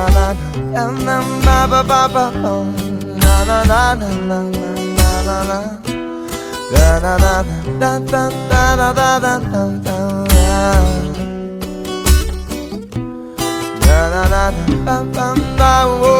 na na na na na ba ba ba ba na na na na na na na na na Da da da da da da da da da da da Da da da da da da da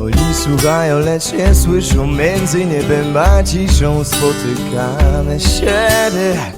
oni słuchają, lecz nie słyszą Między niebem a ciszą Spotykamy siebie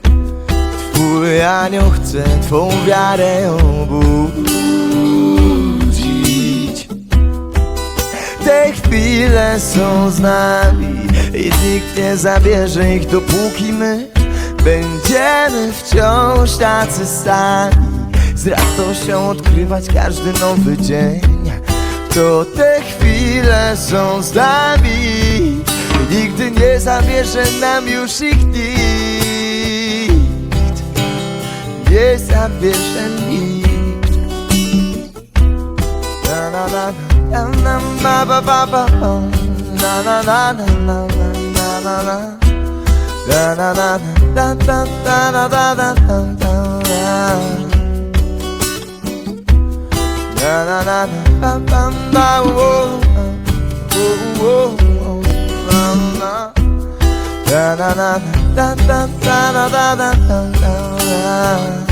Twój anioł chce twą wiarę obudzić. Te chwile są z nami i nikt nie zabierze ich dopóki my Będziemy wciąż tacy sami. Z radością odkrywać każdy nowy dzień. To te chwile są z nami Nigdy nie zabierze nam już ich nikt Nie zabierze nikt Na na na na na na ba ba ba Na na na na na na na na Da na na da da da da da da da da Na na na na na na na oh oh oh oh na na na na na na na na na na na love.